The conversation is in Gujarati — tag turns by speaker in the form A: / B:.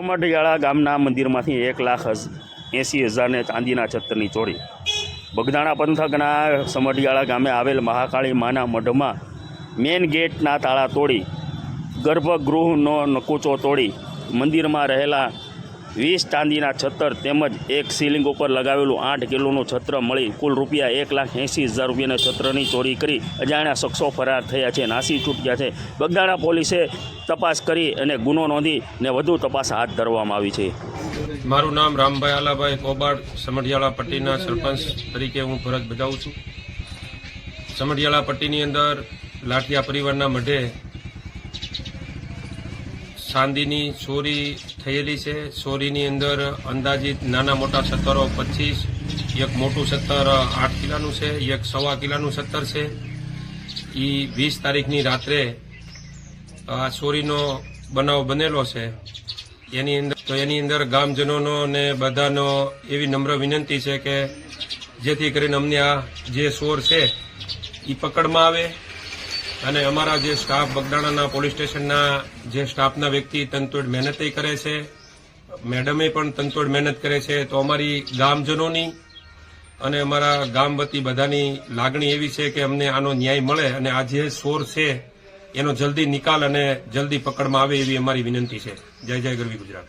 A: સમઢિયાળા ગામના મંદિરમાંથી એક લાખ એંસી હજારને ચાંદીના છત્રની ચોરી બગદાણા પંથકના સમઢિયાળા ગામે આવેલ મહાકાળી માના મઢમાં મેન ગેટના તાળા તોડી ગર્ભગૃહનો નકુચો તોડી મંદિરમાં રહેલા વીસ ચાંદીના છત્તર તેમજ એક સીલિંગ ઉપર લગાવેલું આઠ કિલોનું છત્ર મળી કુલ રૂપિયા એક લાખ એંસી હજાર રૂપિયાના છત્રની ચોરી કરી અજાણ્યા શખ્સો ફરાર થયા છે, નાસી છૂટ્યા છે. બગદાણા પોલીસે તપાસ કરી અને ગુનો નોંધી ને વધુ તપાસ હાથ ધરવામાં આવી છે.
B: મારું નામ રામભાઈ આલાભાઈ કોબાડ, સમઢિયાળા પટ્ટીના સરપંચ તરીકે હું ફરજ બજાવું છું. સમઢિયાળા પટ્ટીની અંદર લાઠિયા પરિવારના મઢે ચાંદીની ચોરી થયેલી છે. ચોરીની અંદર અંદાજિત નાના મોટા સત્તરો પચીસ, એક મોટું સત્તર આઠ કિલાનું છે, એક સવા કિલાનું સત્તર છે. એ વીસ તારીખની રાત્રે આ ચોરીનો બનાવ બનેલો છે. એની અંદર તો એની અંદર ગામજનોનો ને બધાનો એવી નમ્ર વિનંતી છે કે જેથી કરીને અમને આ જે ચોર છે એ પકડમાં આવે. અને અમારા જે સ્ટાફ બગદાણાના પોલીસ સ્ટેશનના જે સ્ટાફના વ્યક્તિ તનતોડ મહેનત કરે છે, મેડમે પણ તનતોડ મહેનત કરે છે, તો અમારી ગામજનોની અને અમારા ગામ વતી બધાની લાગણી એવી છે કે અમને આનો ન્યાય મળે અને આ જે સોર છે, એનો જલ્દી નિકાલ અને જલ્દી પકડમાં આવે એવી અમારી વિનંતી છે. જય જય ગરવી ગુજરાત.